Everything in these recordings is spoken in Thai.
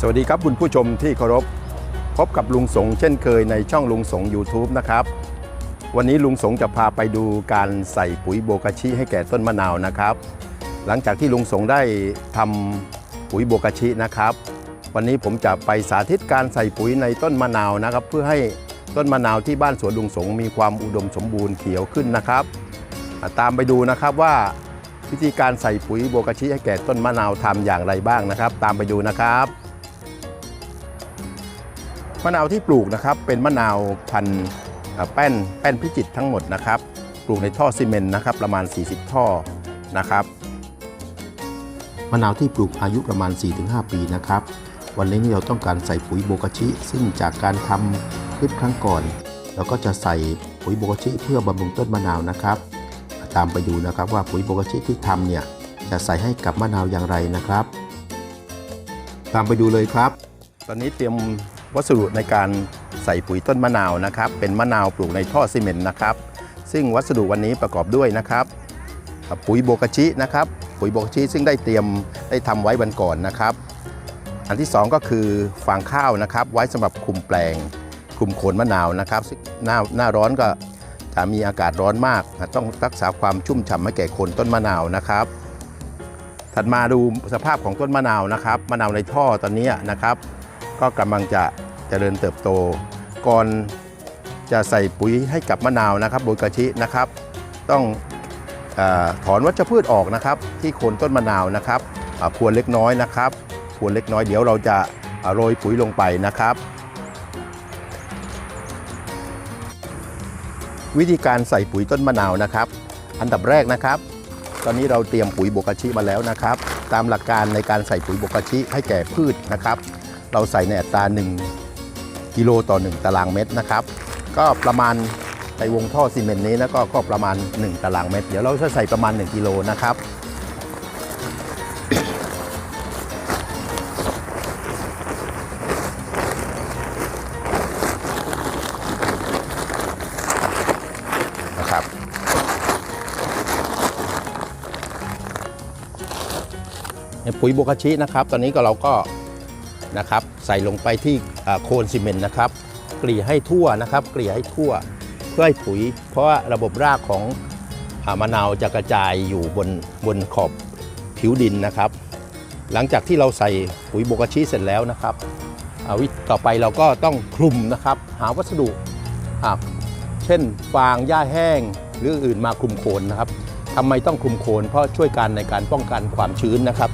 สวัสดีครับคุณผู้ชมที่เคารพ พบกับลุงสงเช่นเคยในช่องลุงสง YouTube นะครับ วันนี้ลุงสงจะพาไปดูการใส่ปุ๋ยโบกาชิให้แก่ต้นมะนาวนะครับ หลังจากที่ลุงสงได้ทำปุ๋ยโบกาชินะครับ วันนี้ผมจะไปสาธิตการใส่ปุ๋ยในต้นมะนาวนะครับ เพื่อให้ต้นมะนาวที่บ้านสวนลุงสงมีความอุดมสมบูรณ์เขียวขึ้นนะครับ ตามไปดูนะครับว่าวิธีการใส่ปุ๋ยโบกาชิให้แก่ต้นมะนาวทำอย่างไรบ้างนะครับ ตามไปดูนะครับ มะนาวที่ปลูกนะครับเป็นมะนาวพันธุ์เอ่อแป้นแป้นพิจิตทั้งหมดนะครับ ปลูกในท่อซีเมนต์นะครับประมาณ 40 ท่อนะครับมะนาวที่ปลูกอายุประมาณ 4-5 ปีนะครับ วันนี้เราต้องการใส่ปุ๋ยโบกชิ ซึ่งจากการทำคลิปครั้งก่อนเราก็จะใส่ปุ๋ยโบกชิ เพื่อบำรุงต้นมะนาวนะครับ ตามไปดูนะครับว่าปุ๋ยโบกชิที่ทำเนี่ยจะใส่ให้กับมะนาวอย่างไรนะครับ ตามไปดูเลยครับ ตอนนี้เตรียม วัสดุในการใส่ปุ๋ยต้นมะนาวนะครับ เป็นมะนาวปลูกในท่อซีเมนต์นะครับ ซึ่งวัสดุวันนี้ประกอบด้วยนะครับ ปุ๋ยโบกชินะครับ ปุ๋ยโบกชิซึ่งได้เตรียมได้ทำไว้วันก่อนนะครับ อันที่สองก็คือฟางข้าวนะครับ ไว้สำหรับคุมแปลงคุมโคนมะนาวนะครับหน้าหน้าร้อนก็จะมีอากาศร้อนมาก ต้องรักษาความชุ่มฉ่ำให้แก่โคนต้นมะนาวนะครับถัดมาดูสภาพของต้นมะนาวนะครับมะนาวในท่อตอนนี้นะครับ ก็กำลังจะเจริญเติบโต ก่อนจะใส่ปุ๋ยให้กับมะนาวนะครับโบยกาชินะครับ ต้องเออถอนวัชพืชออกนะครับ ที่โคนต้นมะนาวนะครับอ่าควรเล็กน้อยนะครับควรเล็กน้อยเดี๋ยวเราจะอ่าโรยปุ๋ยลงไปนะครับ วิธีการใส่ปุ๋ยต้นมะนาวนะครับ อันดับแรกนะครับ ตอนนี้เราเตรียมปุ๋ยโบกาชิมาแล้วนะครับ ตามหลักการในการใส่ปุ๋ยโบกาชิให้แก่พืชนะครับ เราใส่ในอัตรา 1 กิโลต่อ 1 ตารางเมตรนะครับ ก็ประมาณในวงท่อซีเมนต์นี้นะก็ก็ประมาณ 1 ตารางเมตร เดี๋ยวเราจะใส่ประมาณ 1 กิโลนะครับนะครับ ปุ๋ยโบกาชินะครับ ตอนนี้ก็เราก็ นะครับ ใส่ลงไปที่โคนซีเมนต์นะครับ เกลี่ยให้ทั่วนะครับ เกลี่ยให้ทั่วเพื่อให้ปุ๋ย เพราะว่าระบบรากของอมะนาวจะกระจายอยู่บนบนขอบผิวดินนะครับ หลังจากที่เราใส่ปุ๋ยโบกชิเสร็จแล้วนะครับอ่าวิต่อไปเราก็ต้องคลุมนะครับ หาวัสดุอ่าเช่นฟางหญ้าแห้งหรืออื่นมาคลุมโคนนะครับทำไมต้องคลุมโคนเพราะช่วยกันในการป้องกันความชื้นนะครับ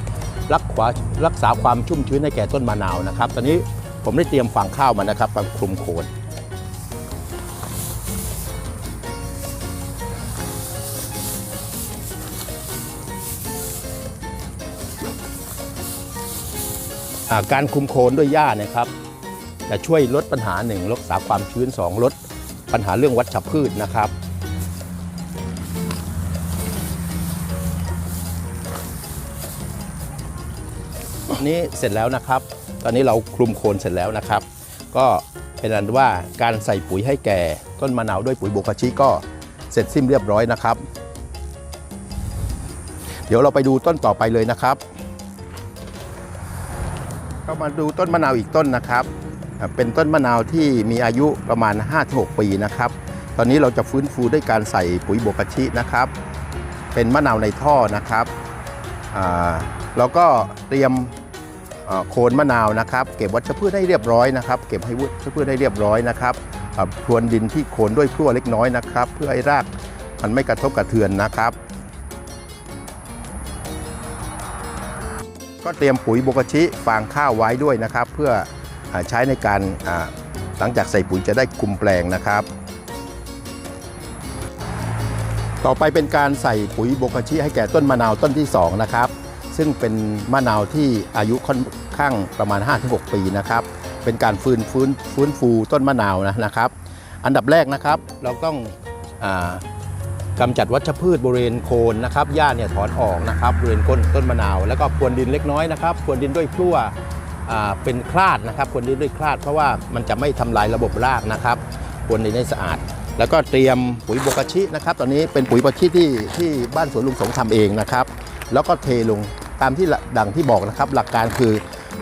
รักษารักษาความชุ่มชื้นให้แก่ต้นมะนาวนะครับ ตอนนี้ผมได้เตรียมฟางข้าวมานะครับมาคลุมโคนการคลุมโคนด้วยหญ้านะครับจะช่วยลดปัญหาหนึ่งรักษาความชื้นสองลดปัญหาเรื่องวัชพืชนะครับ นี้เสร็จแล้วนะครับ ตอนนี้เราคลุมโคนเสร็จแล้วนะครับ ก็เป็นอันว่าการใส่ปุ๋ยให้แก่ ต้นมะนาวด้วยปุ๋ยโบกาชิก็เสร็จสิ้นเรียบร้อยนะครับ เดี๋ยวเราไปดูต้นต่อไปเลยนะครับก็มาดูต้นมะนาวอีกต้นนะครับ เป็นต้นมะนาวที่มีอายุประมาณ 5-6 ปีนะครับ ตอนนี้เราจะฟื้นฟูด้วยการใส่ปุ๋ยโบกาชินะครับ เป็นมะนาวในท่อนะครับ อ่าเราก็เตรียมโคนมะนาวนะครับ เก็บวัชพืชให้เรียบร้อยนะครับ เก็บให้วัชพืชให้เรียบร้อยนะครับพรวนดินที่โคนด้วยพลั่วเล็กน้อยนะครับ เพื่อให้รากมันไม่กระทบกระเทือนนะครับ ก็เตรียมปุ๋ยโบกชิฟางข้าวไว้ด้วยนะครับ เพื่อใช้ในการหลังจากใส่ปุ๋ยจะได้คุมแปลงนะครับ ต่อไปเป็นการใส่ปุ๋ยโบกาชิให้แก่ต้นมะนาวต้นที่สองนะครับซึ่งเป็นมะนาวที่อายุค่อนข้างประมาณ 5-6 ปีนะครับ เป็นการฟื้นฟื้นฟื้นฟูต้นมะนาวนะนะครับ อันดับแรกนะครับเราต้องอกำจัดวัชพืชบริเวณโคนนะครับหญ้าเนี่ยถอนออกนะครับบริเวณก้นต้นมะนาว แล้วก็พรวนดินเล็กน้อยนะครับพรวนดินด้วยพลั่วเป็นคลาดนะครับพรวนดินด้วยคลาดเพราะว่ามันจะไม่ทำลายระบบรากนะครับพรวนดินให้สะอาด แล้วก็เตรียมปุ๋ยโบกาชินะครับ ตอนนี้เป็นปุ๋ยโบกาชิที่ที่บ้านสวนลุงสงทำเองนะครับ แล้วก็เทลงตามที่ดังที่บอกนะครับ หลักการคือ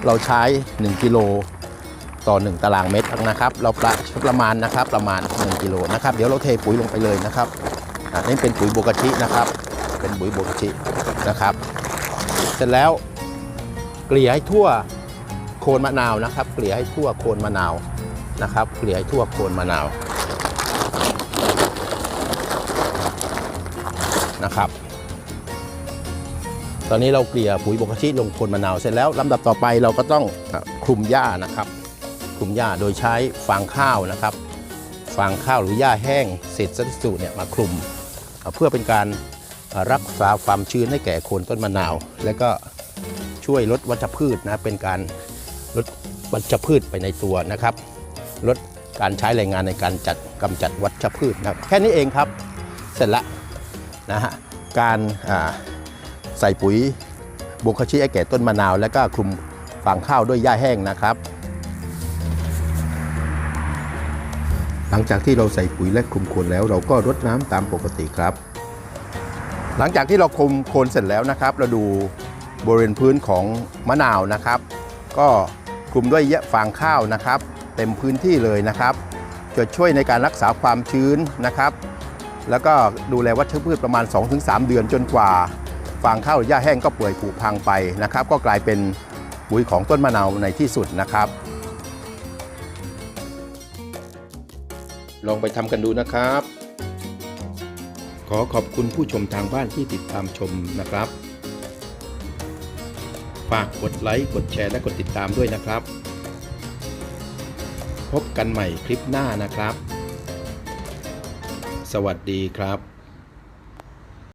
เราใช้ 1กิโลต่อ 1 ตารางเมตรนะครับ เราประประมาณนะครับประมาณ 1กิโลนะครับ เดี๋ยวเราเทปุ๋ยลงไปเลยนะครับอ่านี่เป็นปุ๋ยโบกาชินะครับ เป็นปุ๋ยโบกาชินะครับ เสร็จแล้วเกลี่ยให้ทั่วโคนมะนาวนะครับ เกลี่ยให้ทั่วโคนมะนาวนะครับ เกลี่ยให้ทั่วโคนมะนาว นะครับ ตอนนี้เราเกลี่ยปุ๋ยโบกาชิลงโคนมะนาวเสร็จแล้วลำดับต่อไปเราก็ต้องคลุมหญ้านะครับ คลุมหญ้าโดยใช้ฟางข้าวนะครับฟางข้าวหรือหญ้าแห้งเศษสัตว์สูเนี่ยมาคลุมเอ่อเพื่อเป็นการเอ่อรักษาความชื้นให้แก่โคนต้นมะนาว และก็ช่วยลดวัชพืชนะเป็นการลดวัชพืชไปในตัวนะครับ ลดการใช้แรงงานในการจัดกำจัดวัชพืชนะครับแค่นี้เองครับ เสร็จละ นะฮะการใส่ปุ๋ยโบคชิให้แก่ต้นมะนาว และก็คลุมฟางข้าวด้วยหญ้าแห้งนะครับ หลังจากที่เราใส่ปุ๋ยและคลุมโคนแล้วเราก็รดน้ำตามปกติครับ หลังจากที่เราคลุมโคนเสร็จแล้วนะครับ เราดูบริเวณพื้นของมะนาวนะครับ ก็คลุมด้วยแยะฟางข้าวนะครับ เต็มพื้นที่เลยนะครับจะช่วยในการรักษาความชื้นนะครับ แล้วก็ดูแลวัชพืชประมาณ 2-3 เดือนจนกว่าฟางข้าวหรือหญ้าแห้งก็เปื่อยผุพังไปนะครับ ก็กลายเป็นปุ๋ยของต้นมะนาวในที่สุดนะครับ ลองไปทำกันดูนะครับ ขอขอบคุณผู้ชมทางบ้านที่ติดตามชมนะครับ ฝากกดไลค์กดแชร์และกดติดตามด้วยนะครับ พบกันใหม่คลิปหน้านะครับ สวัสดีครับ